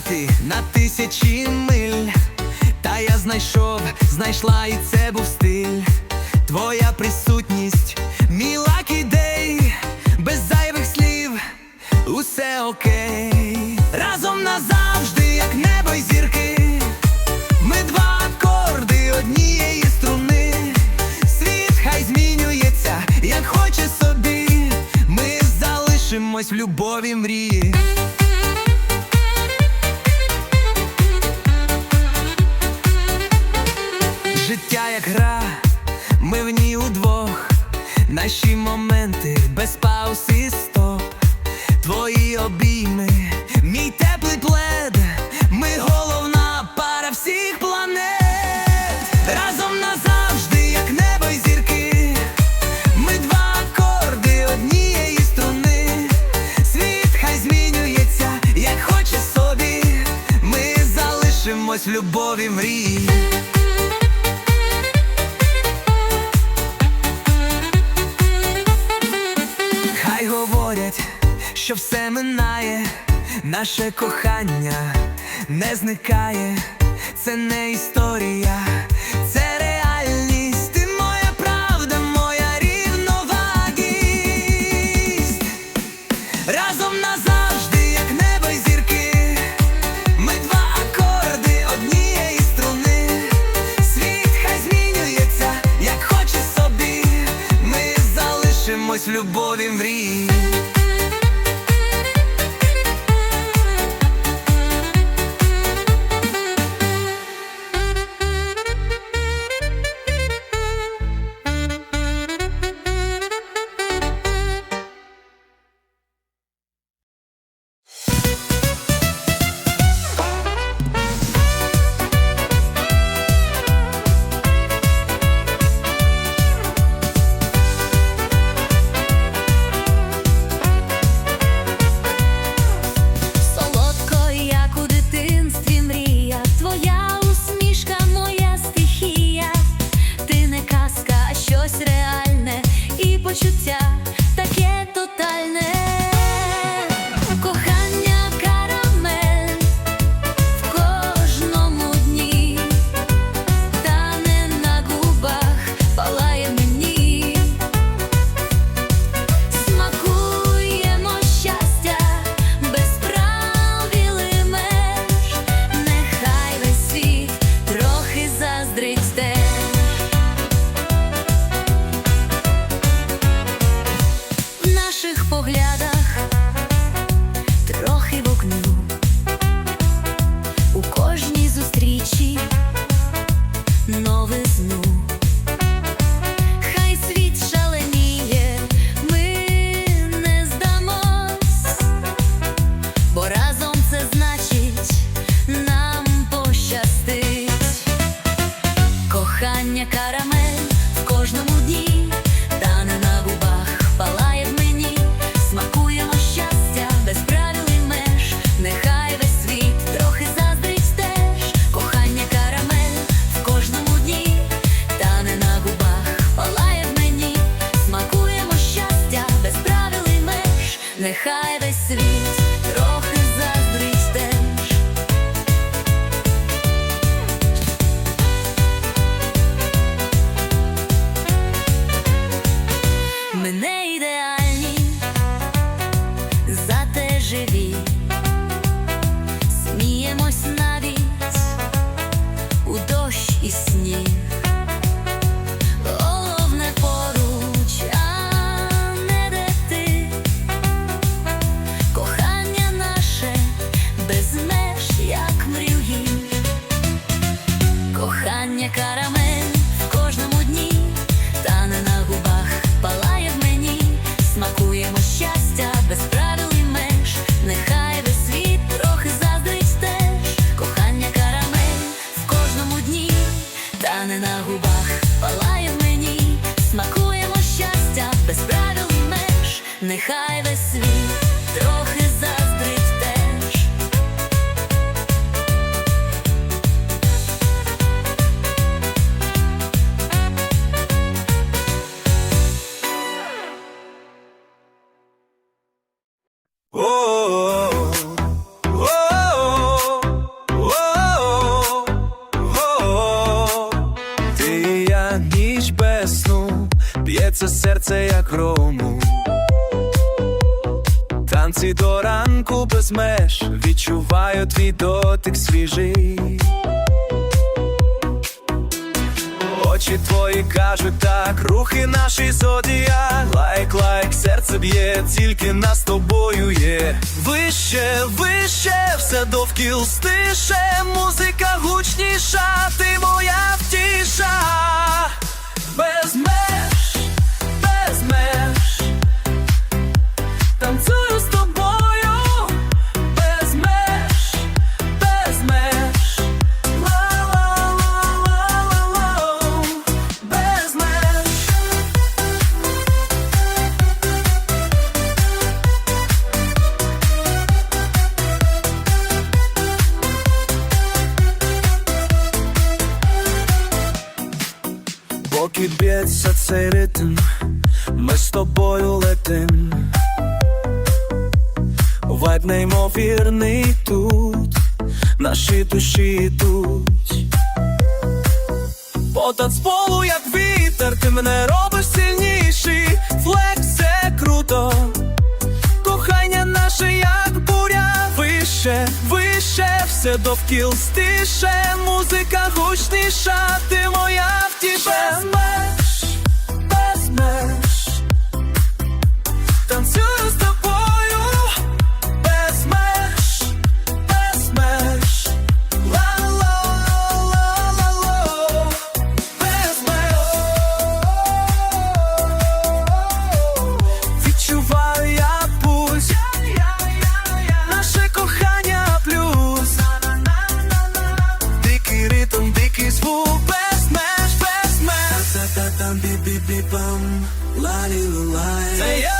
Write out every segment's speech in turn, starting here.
шукати на тисячі миль, та я знайшов, знайшла, і це був стиль. Твоя присутність, мій лакі дей, без зайвих слів, усе окей. Разом назавжди, як небо й зірки. Ми два акорди наше кохання не зникає, це не історія, це реальність. Ти моя правда, моя рівновагість. Разом назавжди, як небо й зірки. Ми два акорди однієї струни. Світ змінюється, як хоче собі. Ми залишимось в любові мрії. Ти я ніч без сну, б'ється серце, як рому. Танці до ранку без меж відчуваю твій дотик свіжий. очі твої кажуть так, рухи наші зодія, лайк, лайк, серце б'є, тільки нас тобою є. Вище, вище, все довкіл стише, музика гучніша, ти моя втіша, без мене. все довкіл стише, музика гучніша, ти моя втіша. Без меж, без меж alive. Hey, yeah.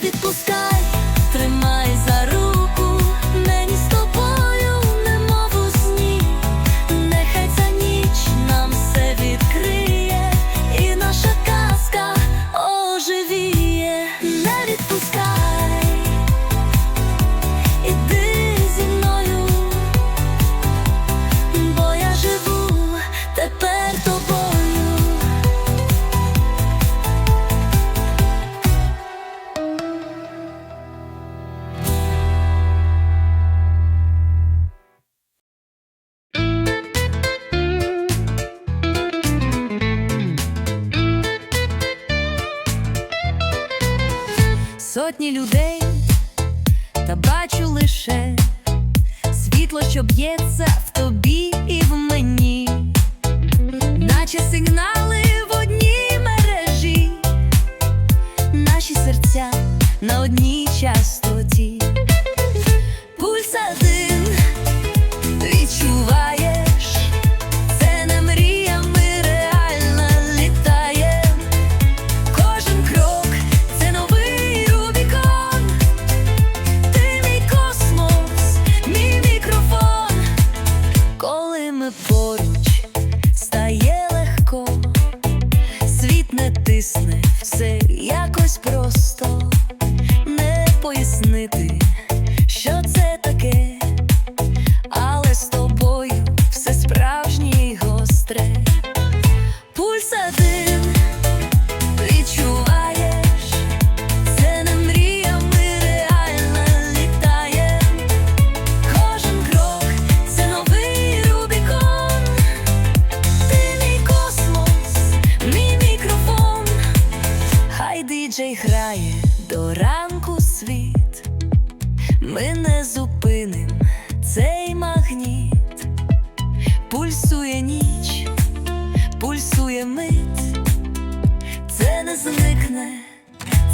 deve buscar. сотні людей, та бачу лише світло, що б'ється в тобі і в мені, наче сигнали в одній мережі, наші серця на одній частині.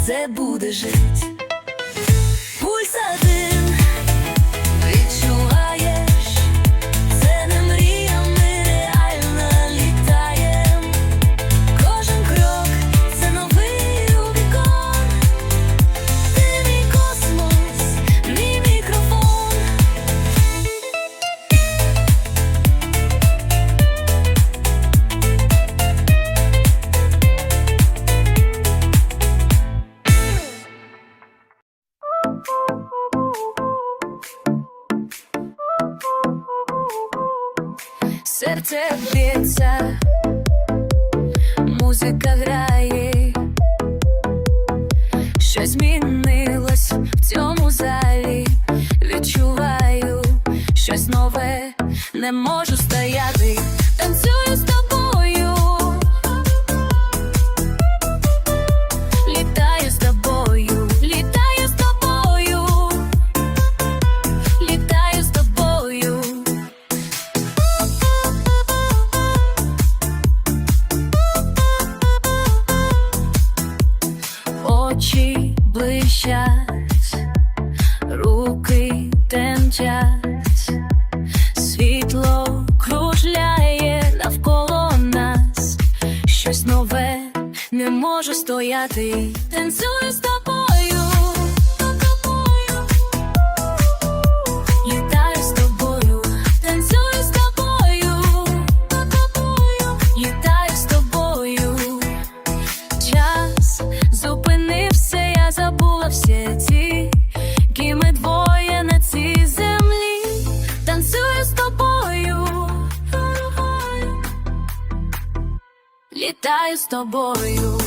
це буде жить. Пульса щось нове, не можу стояти, танцюю. можу стояти, танцюю з тобою, літаю з тобою, танцюю з тобою, літаю з тобою, час зупинився, я забула всі ті, двоє на цій землі, танцюю з тобою. Літаю з тобою.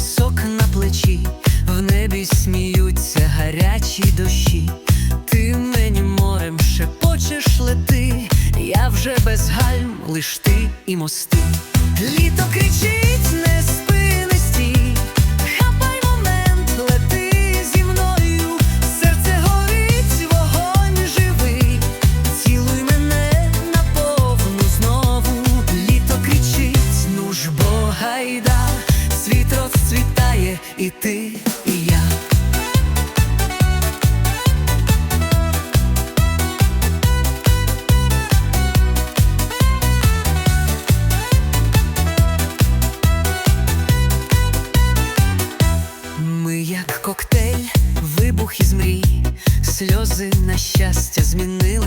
пісок на плечі, в небі сміються гарячі душі, ти мені морем шепочеш лети, я вже без гальм, лиш ти і мости. Літо кричить. щастя змінило.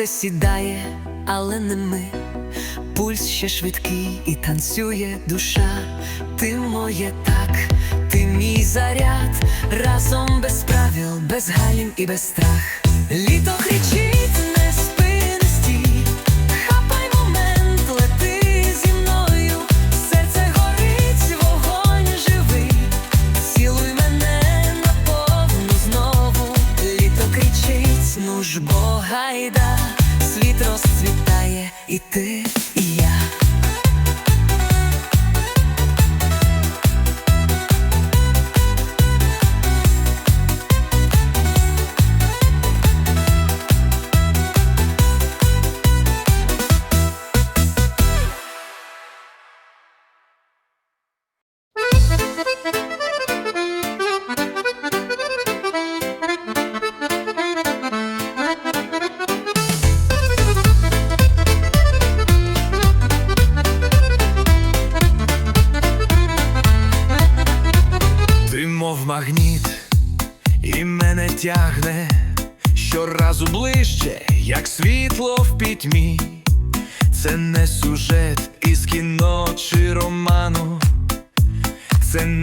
серце сідає, але не ми, пульс ще швидкий і танцює душа, ти моє так, ти мій заряд, разом без правил, без галім і без страх. Літо кричить. everything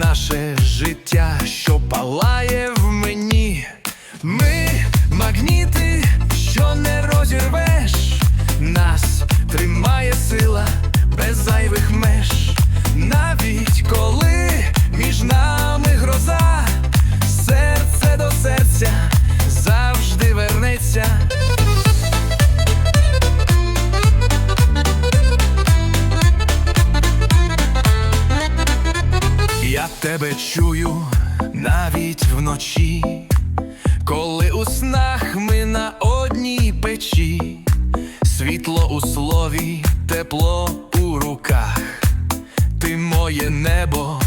наше життя, що палає в мені. Ми магніти, що не розірвеш, нас тримає сила без зайвих меж, навіть коли між нами. тебе чую навіть вночі, коли у снах ми на одній печі, світло у слові, тепло у руках, ти моє небо.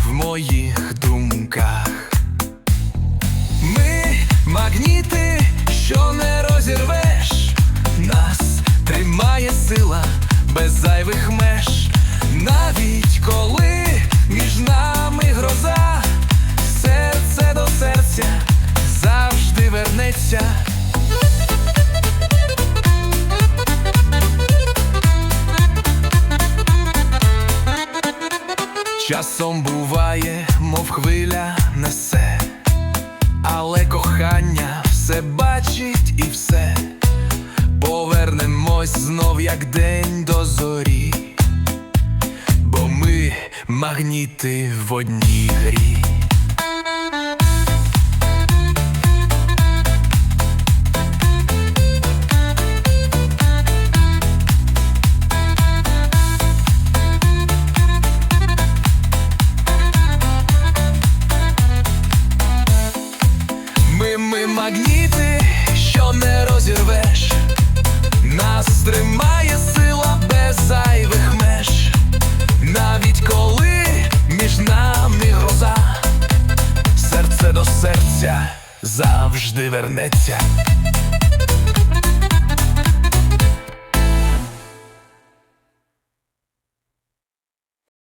ти в одній грі.